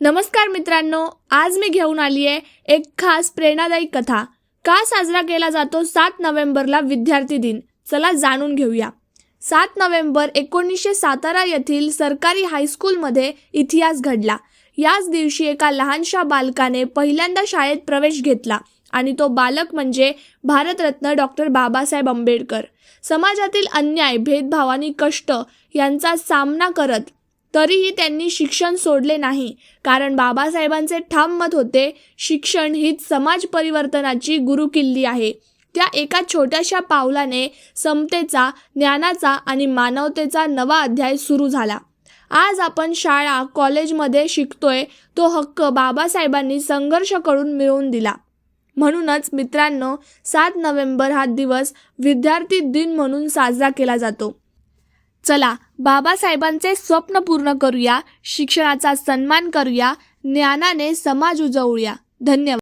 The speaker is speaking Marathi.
नमस्कार मित्रांनो आज मी घेऊन आली आहे एक खास प्रेरणादायी कथा. का साजरा केला जातो सात नोव्हेंबरला विद्यार्थी दिन? चला जाणून घेऊया. सात नोव्हेंबर एकोणीसशे सातारा येथील सरकारी हायस्कूलमध्ये इतिहास घडला. याच दिवशी एका लहानशा बालकाने पहिल्यांदा शाळेत प्रवेश घेतला आणि तो बालक म्हणजे भारतरत्न डॉक्टर बाबासाहेब आंबेडकर. समाजातील अन्याय भेदभाव आणि कष्ट यांचा सामना करत तरीही त्यांनी शिक्षण सोडले नाही. कारण बाबासाहेबांचे ठाम मत होते शिक्षण हीच समाज परिवर्तनाची गुरुकिल्ली आहे. त्या एका छोट्याशा पावलाने समतेचा ज्ञानाचा आणि मानवतेचा नवा अध्याय सुरू झाला. आज आपण शाळा कॉलेजमध्ये शिकतोय तो हक्क बाबासाहेबांनी संघर्ष करून मिळवून दिला. म्हणूनच मित्रांनो सात नोव्हेंबर हा दिवस विद्यार्थी दिन म्हणून साजरा केला जातो. चला बाबासाहेबांचे स्वप्न पूर्ण करूया शिक्षणाचा सन्मान करूया ज्ञानाने समाज उजवूया. धन्यवाद.